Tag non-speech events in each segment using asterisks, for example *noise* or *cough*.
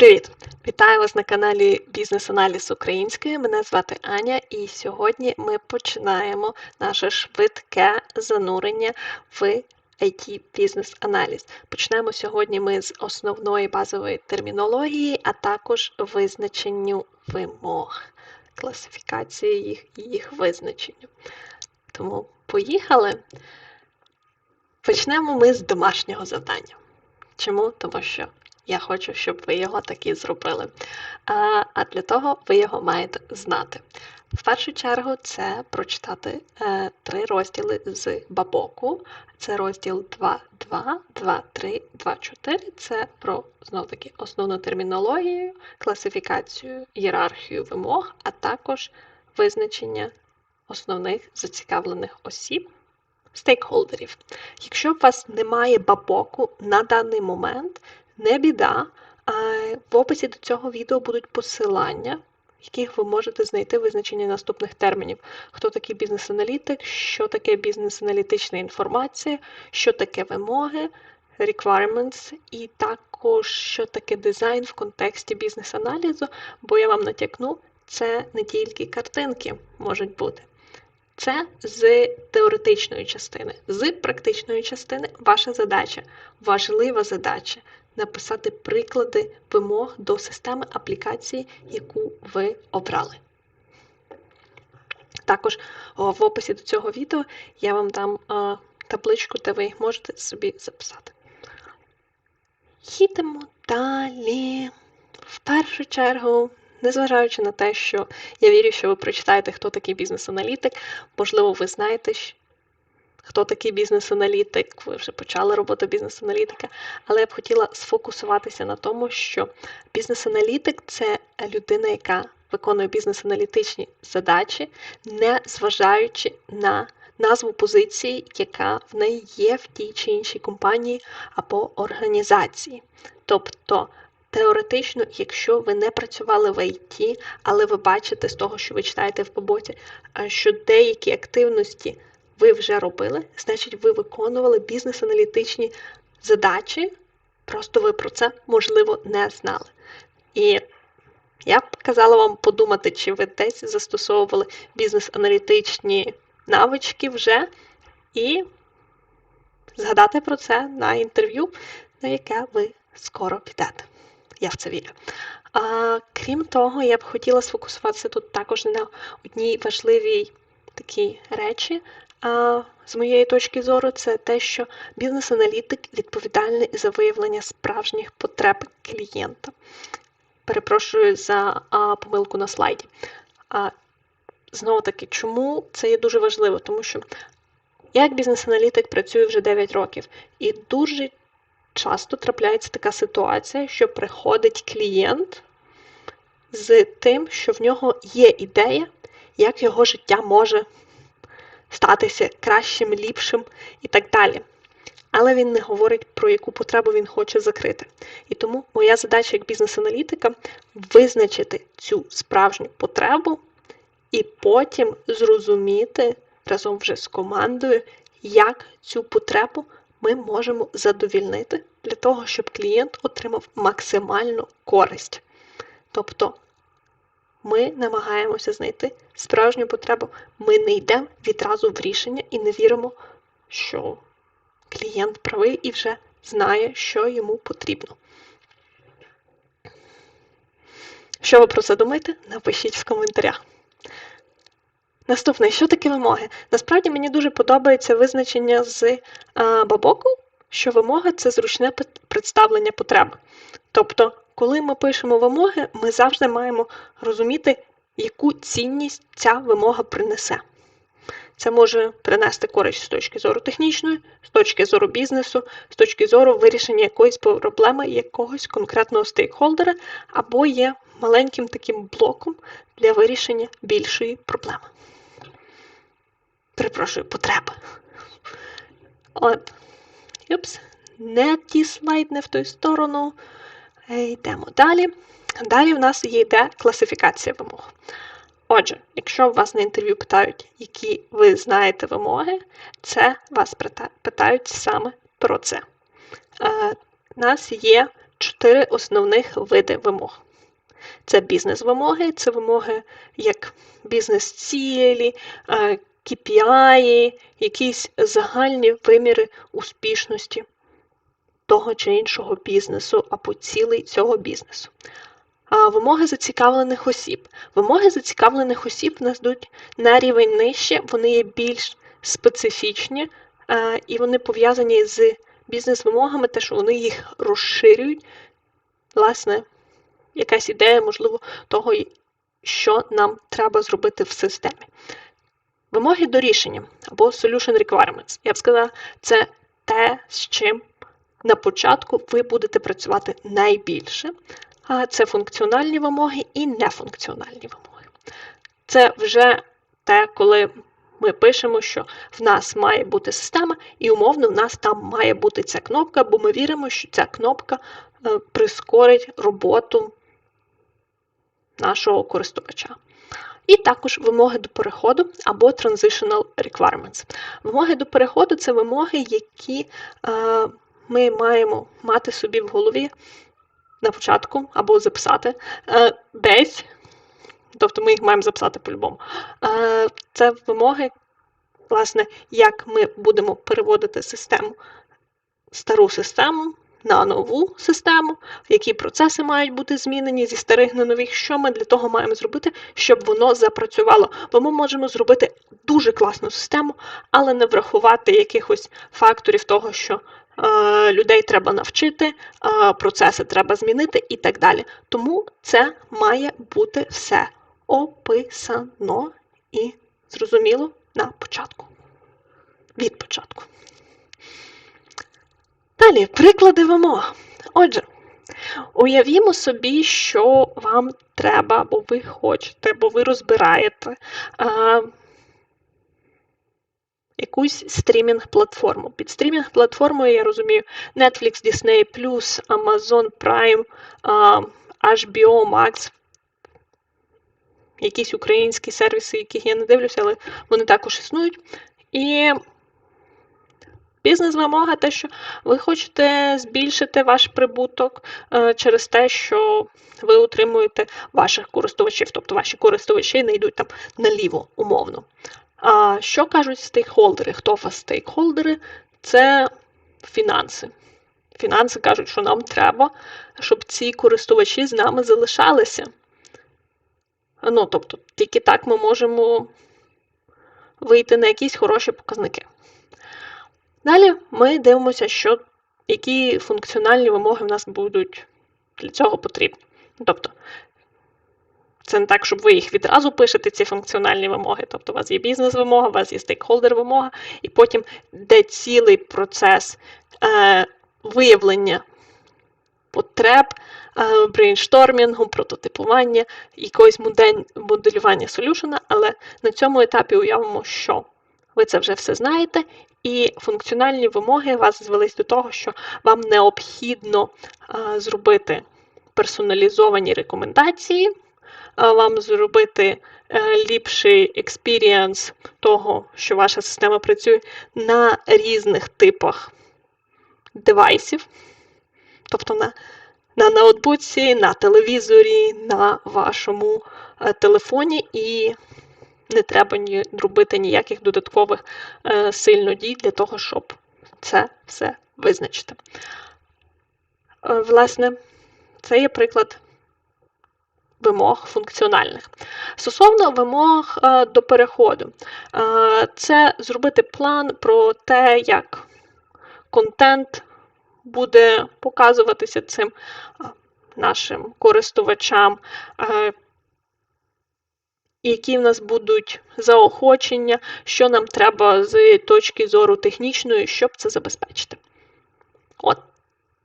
Привіт! Вітаю вас на каналі Бізнес-аналіз Української. Мене звати Аня, і сьогодні ми починаємо наше швидке занурення в it бізнес-аналіз. Почнемо сьогодні ми з основної базової термінології, а також визначенню вимог, класифікації їх і їх визначенню. Тому поїхали. Почнемо ми з домашнього завдання. Чому? Тому що я хочу, щоб ви його таки зробили. А а для того ви його маєте знати. В першу чергу, це прочитати е, три розділи з бабоку. Це розділ 2.2, 2.3, 2.4. Це про знов таки основну термінологію, класифікацію, ієрархію вимог, а також визначення основних зацікавлених осіб. Стейкхолдерів. Якщо у вас немає бабоку на даний момент, не біда. В описі до цього відео будуть посилання, в яких ви можете знайти визначення наступних термінів: хто такий бізнес-аналітик, що таке бізнес-аналітична інформація, що таке вимоги, requirements, і також що таке дизайн в контексті бізнес-аналізу, бо я вам натякну, це не тільки картинки можуть бути. Це з теоретичної частини. З практичної частини ваша задача, важлива задача написати приклади вимог до системи аплікації, яку ви обрали. Також в описі до цього відео я вам дам табличку, де ви можете собі записати. Їдемо далі. В першу чергу, незважаючи на те, що я вірю, що ви прочитаєте, хто такий бізнес-аналітик, можливо, ви знаєте, хто такий бізнес-аналітик, ви вже почали роботу бізнес-аналітика, але я б хотіла сфокусуватися на тому, що бізнес-аналітик це людина, яка виконує бізнес-аналітичні задачі, не зважаючи на назву позиції, яка в неї є в тій чи іншій компанії або організації. Тобто, Теоретично, якщо ви не працювали в ІТ, але ви бачите з того, що ви читаєте в поботі, що деякі активності ви вже робили, значить, ви виконували бізнес-аналітичні задачі, просто ви про це, можливо, не знали. І я б казала вам подумати, чи ви десь застосовували бізнес-аналітичні навички вже, і згадати про це на інтерв'ю, на яке ви скоро підете. Я в це вірю. А, Крім того, я б хотіла сфокусуватися тут також на одній важливій такій речі, з моєї точки зору, це те, що бізнес-аналітик відповідальний за виявлення справжніх потреб клієнта. Перепрошую за помилку на слайді. А, Знову таки, чому це є дуже важливо? Тому що як бізнес-аналітик, працюю вже 9 років, і дуже часто трапляється така ситуація, що приходить клієнт з тим, що в нього є ідея, як його життя може статися кращим, ліпшим і так далі. Але він не говорить, про яку потребу він хоче закрити. І тому моя задача як бізнес-аналітика визначити цю справжню потребу і потім зрозуміти разом вже з командою, як цю потребу ми можемо задовільнити для того, щоб клієнт отримав максимальну користь. Тобто ми намагаємося знайти справжню потребу. Ми не йдемо відразу в рішення і не віримо, що клієнт правий і вже знає, що йому потрібно. Що ви про це думаєте? Напишіть в коментарях. Наступне, що таке вимоги? Насправді мені дуже подобається визначення з а, бабоку, що вимога це зручне представлення потреб. Тобто, коли ми пишемо вимоги, ми завжди маємо розуміти, яку цінність ця вимога принесе. Це може принести користь з точки зору технічної, з точки зору бізнесу, з точки зору вирішення якоїсь проблеми якогось конкретного стейкхолдера, або є маленьким таким блоком для вирішення більшої проблеми. Перепрошую, потреби. От. Юпс, не ті слайд, не в ту сторону. Е, йдемо далі. Далі в нас йде класифікація вимог. Отже, якщо вас на інтерв'ю питають, які ви знаєте вимоги, це вас питають саме про це. У е, нас є чотири основних види вимог. Це бізнес-вимоги, це вимоги як бізнес-цілі, е, KPI, якісь загальні виміри успішності того чи іншого бізнесу або цілей цього бізнесу. А Вимоги зацікавлених осіб. Вимоги зацікавлених осіб нас йдуть на рівень нижче, вони є більш специфічні е, і вони пов'язані з бізнес-вимогами, те, що вони їх розширюють. Власне, якась ідея, можливо, того, що нам треба зробити в системі. Вимоги до рішення або solution requirements. Я б сказала, це те, з чим на початку ви будете працювати найбільше. Це функціональні вимоги і нефункціональні вимоги. Це вже те, коли ми пишемо, що в нас має бути система, і умовно в нас там має бути ця кнопка, бо ми віримо, що ця кнопка е, прискорить роботу нашого користувача. І також вимоги до переходу або transitional requirements. Вимоги до переходу це вимоги, які е, ми маємо мати собі в голові на початку або записати е, десь, тобто ми їх маємо записати по-любому. Е, це вимоги, власне, як ми будемо переводити систему, стару систему на нову систему, які процеси мають бути змінені зі старих на нових, що ми для того маємо зробити, щоб воно запрацювало. Бо ми можемо зробити дуже класну систему, але не врахувати якихось факторів того, що людей треба навчити, процеси треба змінити і так далі. Тому це має бути все описано і зрозуміло на початку. Від початку. Далі, приклади вимог. Отже, уявімо собі, що вам треба, бо ви хочете, бо ви розбираєте якусь стрімінг-платформу. Під стрімінг-платформою я розумію Netflix, Disney+, Amazon Prime, HBO Max, якісь українські сервіси, яких я не дивлюся, але вони також існують. І Бізнес-вимога те, що ви хочете збільшити ваш прибуток е, через те, що ви утримуєте ваших користувачів, тобто ваші користувачі не йдуть там наліво, умовно. А що кажуть стейкхолдери? Хто вас стейкхолдери? Це фінанси. Фінанси кажуть, що нам треба, щоб ці користувачі з нами залишалися. Ну, тобто, тільки так ми можемо вийти на якісь хороші показники. Далі ми дивимося, що, які функціональні вимоги в нас будуть для цього потрібні. Тобто, це не так, щоб ви їх відразу пишете, ці функціональні вимоги. Тобто, у вас є бізнес-вимога, у вас є стейкхолдер-вимога, і потім де цілий процес е, виявлення потреб, е, брейнштормінгу, прототипування, якогось моделювання солюшена, але на цьому етапі уявимо, що ви це вже все знаєте, і функціональні вимоги вас звелись до того, що вам необхідно а, зробити персоналізовані рекомендації, вам зробити е, ліпший експірієнс того, що ваша система працює на різних типах девайсів, тобто на на ноутбуці, на телевізорі, на вашому е, телефоні. і не треба ні, робити ніяких додаткових е, сильно дій для того, щоб це все визначити. Е, власне, це є приклад вимог функціональних. Стосовно вимог е, до переходу, е, це зробити план про те, як контент буде показуватися цим е, нашим користувачам. Які в нас будуть заохочення, що нам треба з точки зору технічної, щоб це забезпечити. От,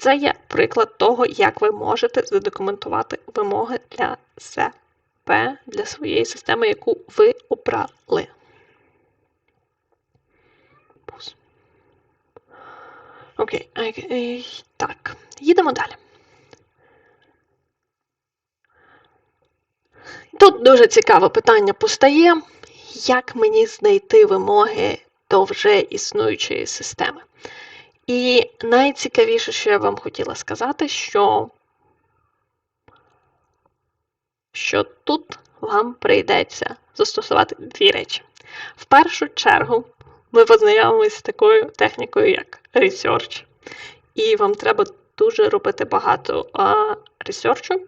це є приклад того, як ви можете задокументувати вимоги для себе, для своєї системи, яку ви обрали. Окей, так, їдемо далі. Тут дуже цікаве питання постає, як мені знайти вимоги до вже існуючої системи. І найцікавіше, що я вам хотіла сказати, що, що тут вам прийдеться застосувати дві речі. В першу чергу, ми познайомилися з такою технікою, як research. І вам треба дуже робити багато а, ресерчу,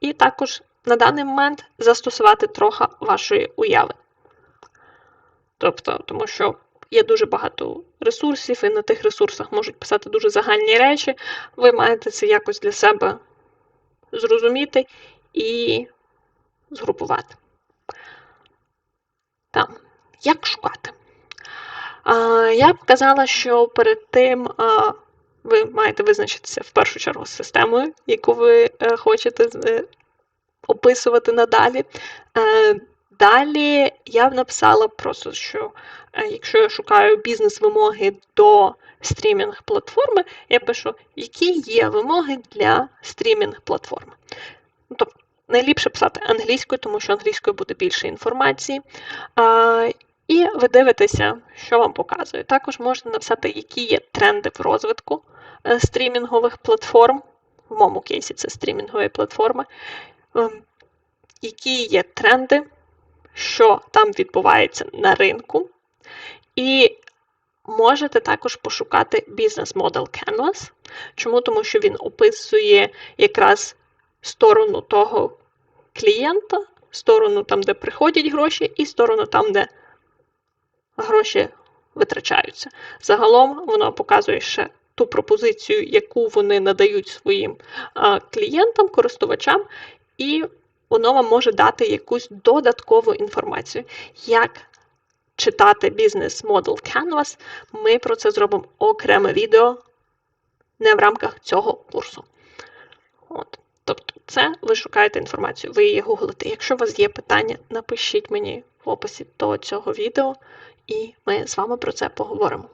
і також на даний момент застосувати трохи вашої уяви. Тобто, тому що є дуже багато ресурсів, і на тих ресурсах можуть писати дуже загальні речі. Ви маєте це якось для себе зрозуміти і згрупувати. Там, як шукати? Я б казала, що перед тим ви маєте визначитися в першу чергу з системою, яку ви е, хочете е, описувати надалі. Далі я б написала просто, що е, якщо я шукаю бізнес-вимоги до стрімінг-платформи, я пишу, які є вимоги для стрімінг-платформи. Ну, тобто, найліпше писати англійською, тому що англійською буде більше інформації. І ви дивитеся, що вам показує. Також можна написати, які є тренди в розвитку е, стрімінгових платформ. В моєму кейсі це стрімінгові платформи. Ем, які є тренди, що там відбувається на ринку. І можете також пошукати Business Model Canvas. Чому? Тому що він описує якраз сторону того клієнта, сторону там, де приходять гроші, і сторону там, де гроші витрачаються. Загалом воно показує ще ту пропозицію, яку вони надають своїм а, клієнтам, користувачам, і воно вам може дати якусь додаткову інформацію. Як читати бізнес Model Canvas, ми про це зробимо окреме відео не в рамках цього курсу. От. Тобто, це ви шукаєте інформацію, ви її гуглите. Якщо у вас є питання, напишіть мені в описі до цього відео, і ми з вами про це поговоримо.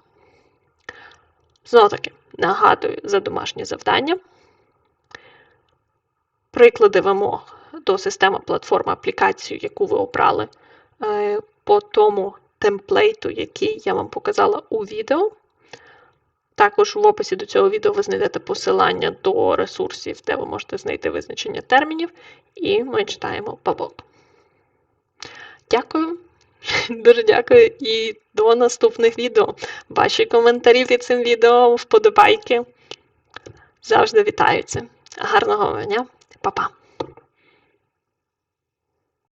Знову таки, нагадую за домашнє завдання. Приклади вимог до системи платформи аплікацію, яку ви обрали е, по тому темплейту, який я вам показала у відео. Також в описі до цього відео ви знайдете посилання до ресурсів, де ви можете знайти визначення термінів, і ми читаємо бабок. Дякую, *laughs* дуже дякую і до наступних відео. Ваші коментарі під цим відео, вподобайки завжди вітаються. Гарного дня, Па-па!